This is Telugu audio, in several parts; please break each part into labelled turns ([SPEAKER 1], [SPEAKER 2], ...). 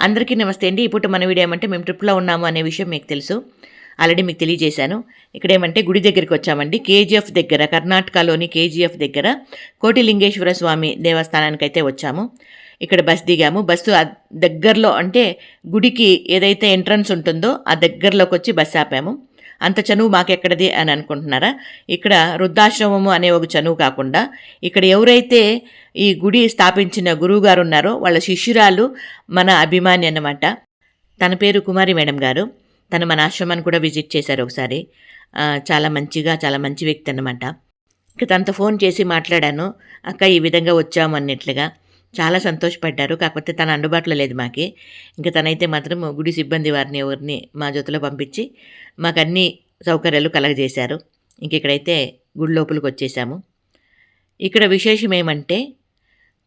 [SPEAKER 1] అందరికీ నమస్తే అండి. ఇప్పుడు మన వీడియో ఏమంటే మేము ట్రిప్లో ఉన్నాము అనే విషయం మీకు తెలుసు. ఆల్రెడీ మీకు తెలియజేశాను. ఇక్కడ ఏమంటే గుడి దగ్గరికి వచ్చామండి. కేజీఎఫ్ దగ్గర కర్ణాటకలోని కేజీఎఫ్ దగ్గర కోటిలింగేశ్వర స్వామి దేవస్థానానికి అయితే వచ్చాము. ఇక్కడ బస్ దిగాము. బస్సు దగ్గరలో అంటే గుడికి ఏదైతే ఎంట్రన్స్ ఉంటుందో ఆ దగ్గరలోకి వచ్చి బస్సు ఆపాము. అంత చనువు మాకెక్కడది అని అనుకుంటున్నారా? ఇక్కడ వృద్ధాశ్రమము అనే ఒక చనువు కాకుండా ఇక్కడ ఎవరైతే ఈ గుడి స్థాపించిన గురువుగారు ఉన్నారో వాళ్ళ శిష్యురాలు మన అభిమాని అన్నమాట. తన పేరు కుమారి మేడం గారు. తను మన ఆశ్రమాన్ని కూడా విజిట్ చేశారు ఒకసారి. చాలా మంచిగా చాలా మంచి వ్యక్తి అన్నమాట. ఇక తనతో ఫోన్ చేసి మాట్లాడాను. అక్క ఈ విధంగా వచ్చాము అన్నట్లుగా. చాలా సంతోషపడ్డారు. కాకపోతే తన అందుబాటులో లేదు మాకి. ఇంకా తనైతే మాత్రం గుడి సిబ్బంది వారిని ఎవరిని మా జొతలో పంపించి మాకు అన్ని సౌకర్యాలు కలగజేశారు. ఇంక ఇక్కడైతే గుడి లోపలికి వచ్చేసాము. ఇక్కడ విశేషం ఏమంటే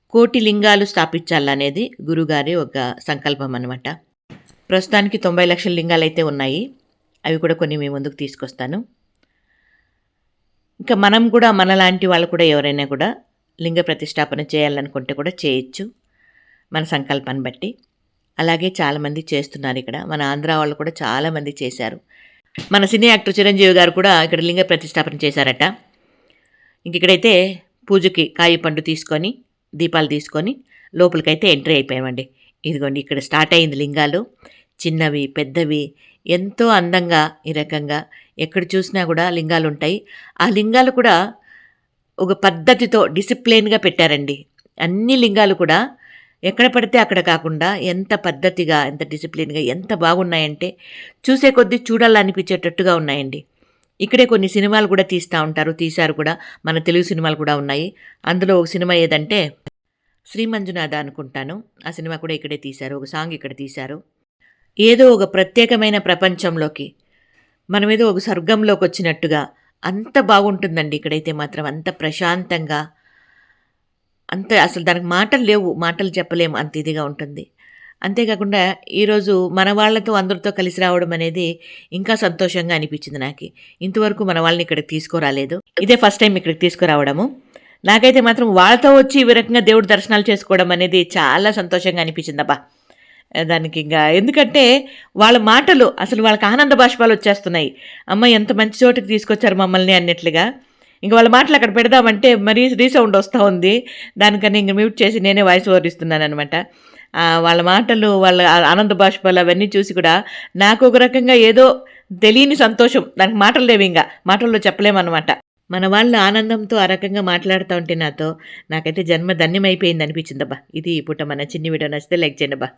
[SPEAKER 1] కోటి లింగాలు స్థాపించాలనేది గురుగారి ఒక సంకల్పం అనమాట ప్రస్తుతానికి తొంభై లక్షల లింగాలు అయితే ఉన్నాయి. అవి కూడా కొన్ని మీ ముందుకు తీసుకొస్తాను. ఇంకా మనం కూడా మనలాంటి వాళ్ళు కూడా ఎవరైనా కూడా లింగ ప్రతిష్టాపన చేయాలనుకుంటే కూడా చేయొచ్చు మన సంకల్పాన్ని బట్టి. అలాగే చాలామంది చేస్తున్నారు ఇక్కడ. మన ఆంధ్ర వాళ్ళు కూడా చాలామంది చేశారు. మన సినీ యాక్టర్ చిరంజీవి గారు కూడా ఇక్కడ లింగ ప్రతిష్టాపన చేశారట. ఇంక ఇక్కడైతే పూజకి కాయి పండు తీసుకొని దీపాలు తీసుకొని లోపలికైతే ఎంట్రీ అయిపోయామండి. ఇదిగోండి ఇక్కడ స్టార్ట్ అయింది లింగాలు. చిన్నవి పెద్దవి ఎంతో అందంగా ఈ రకంగా ఎక్కడ చూసినా కూడా లింగాలు ఉంటాయి ఆ లింగాలు కూడా ఒక పద్ధతితో డిసిప్లిన్గా పెట్టారండి. అన్ని లింగాలు కూడా ఎక్కడ పడితే అక్కడ కాకుండా ఎంత పద్ధతిగా ఎంత డిసిప్లిన్గా ఎంత బాగున్నాయంటే చూసే కొద్దీ చూడాలనిపించేటట్టుగా ఉన్నాయండి. ఇక్కడే కొన్ని సినిమాలు కూడా తీస్తూ ఉంటారు తీశారు కూడా. మన తెలుగు సినిమాలు కూడా ఉన్నాయి. అందులో ఒక సినిమా ఏదంటే శ్రీమంజునాథ అనుకుంటాను. ఆ సినిమా కూడా ఇక్కడే తీశారు ఒక సాంగ్ ఇక్కడ తీశారు. ఏదో ఒక ప్రత్యేకమైన ప్రపంచంలోకి మనం ఏదో ఒక స్వర్గంలోకి వచ్చినట్టుగా అంత బాగుంటుందండి ఇక్కడైతే మాత్రం అంత ప్రశాంతంగా. అంత అసలు దానికి మాటలు లేవు మాటలు చెప్పలేము అంత ఇదిగా ఉంటుంది. అంతేకాకుండా ఈరోజు మన వాళ్ళతో అందరితో కలిసి రావడం అనేది ఇంకా సంతోషంగా అనిపించింది నాకు. ఇంతవరకు మన వాళ్ళని ఇక్కడికి తీసుకురాలేదు. ఇదే ఫస్ట్ టైం ఇక్కడికి తీసుకురావడము. నాకైతే మాత్రం వాళ్ళతో వచ్చి ఈ రకంగా దేవుడి దర్శనాలు చేసుకోవడం అనేది చాలా సంతోషంగా అనిపించిందబ్బా. దానికి ఇంకా ఎందుకంటే వాళ్ళ మాటలు అసలు వాళ్ళకి ఆనంద బాష్పాలు వచ్చేస్తున్నాయి. అమ్మ ఎంత మంచి చోటుకి తీసుకొచ్చారు మమ్మల్ని అన్నట్లుగా. ఇంకా వాళ్ళ మాటలు అక్కడ పెడదామంటే మరీ రీసౌండ్ వస్తూ ఉంది. దానికని ఇంక మ్యూట్ చేసి నేనే వాయిస్ ఓవర్ ఇస్తున్నాను అనమాట వాళ్ళ మాటలు వాళ్ళ ఆనంద బాష్పాలు అవన్నీ చూసి కూడా నాకు ఒక రకంగా ఏదో తెలియని సంతోషం. దానికి మాటలు లేవు ఇంకా. మాటల్లో చెప్పలేమన్నమాట. మన వాళ్ళ ఆనందంతో ఆ రకంగా మాట్లాడుతూ ఉంటే నాతో నాకైతే జన్మ ధన్యమైపోయింది అనిపించిందబ్బా ఇది ఈ పూట మన చిన్ని వీడియో నచ్చితే లైక్ చేయండి అబ్బా.